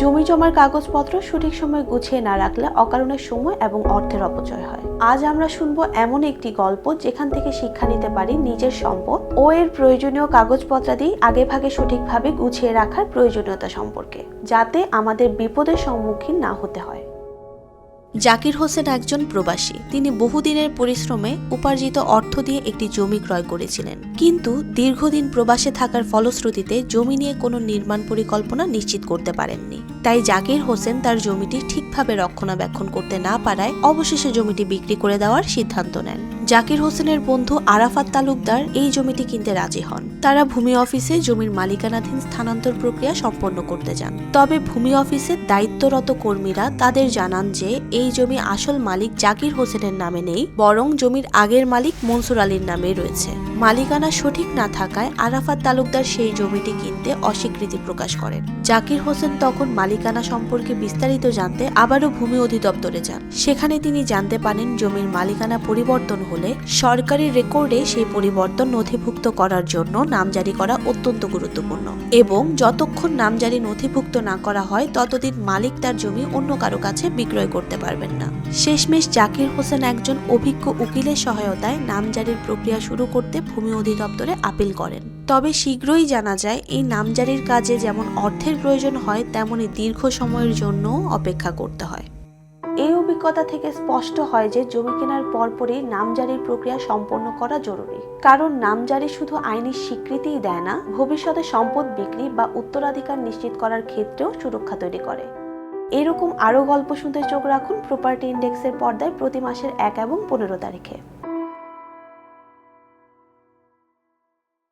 জমি জমার কাগজপত্র সঠিক সময় গুছিয়ে না রাখলে অকারণে সময় এবং অর্থের অপচয় হয়। আজ আমরা শুনব এমন একটি গল্প যেখান থেকে শিক্ষা নিতে পারি নিজের সম্পদ ও এর প্রয়োজনীয় কাগজপত্রাদি আগে ভাগে সঠিকভাবে গুছিয়ে রাখার প্রয়োজনীয়তা সম্পর্কে, যাতে আমাদের বিপদের সম্মুখীন না হতে হয়। জাকির হোসেন একজন প্রবাসী। তিনি বহুদিনের পরিশ্রমে উপার্জিত অর্থ দিয়ে একটি জমি ক্রয় করেছিলেন। কিন্তু দীর্ঘদিন প্রবাসে থাকার ফলশ্রুতিতে জমি নিয়ে কোনো নির্মাণ পরিকল্পনা নিশ্চিত করতে পারেননি। তাই জাকির হোসেন তার জমিটি ঠিকভাবে রক্ষণাবেক্ষণ করতে না পারায় অবশেষে জমিটি বিক্রি করে দেওয়ার সিদ্ধান্ত নেন। জাকির হোসেনের বন্ধু আরাফাত তালুকদার এই জমিটি কিনতে রাজি হন। তারা ভূমি অফিসে জমির মালিকানাধীন স্থানান্তর প্রক্রিয়া সম্পন্ন করতে যান। তবে ভূমি অফিসের দায়িত্বরত কর্মীরা তাদের জানান যে, এই জমি আসল মালিক জাকির হোসেনের নামে নেই, বরং জমির আগের মালিক মনসুর আলীর নামে রয়েছে। মালিকানা সঠিক না থাকায় আরাফাত তালুকদার সেই জমিটি কিনতে অস্বীকৃতি প্রকাশ করেন। জাকির হোসেন তখন মালিকানা সম্পর্কে বিস্তারিত জানতে আবারও ভূমি অধিদপ্তরে যান। সেখানে তিনি জানতে পারেন জমির মালিকানা পরিবর্তন হলে সরকারি রেকর্ডে সেই পরিবর্তন নথিভুক্ত করার জন্য নামজারি করা অত্যন্ত গুরুত্বপূর্ণ। এবং যতক্ষণ নামজারি নথিভুক্ত না করা হয়, ততদিন মালিক তার জমি অন্য কারও কাছে বিক্রয় করতে পারবেন না। শেষমেশ জাকির হোসেন একজন অভিজ্ঞ উকিলের সহায়তায় নামজারির প্রক্রিয়া শুরু করতে ভূমি অধিদপ্তরে আপিল করেন। তবে শীঘ্রই জানা যায়, এই নামজারির কাজে যেমন অর্থের প্রয়োজন হয়, তেমনি দীর্ঘ সময়ের জন্য অপেক্ষা করতে হয়। এই অভিজ্ঞতা থেকে স্পষ্ট হয় যে জমি কেনার পরপরই নামজারির প্রক্রিয়া সম্পন্ন করা জরুরি। কারণ নামজারি শুধু আইনি স্বীকৃতিই দেয় না, ভবিষ্যতে সম্পদ বিক্রি বা উত্তরাধিকার নিশ্চিত করার ক্ষেত্রেও সুরক্ষা তৈরি করে। এরকম আরও গল্প শুনতে চোখ রাখুন প্রপার্টি ইন্ডেক্সের পর্দায় প্রতি মাসের এক এবং পনেরো তারিখে।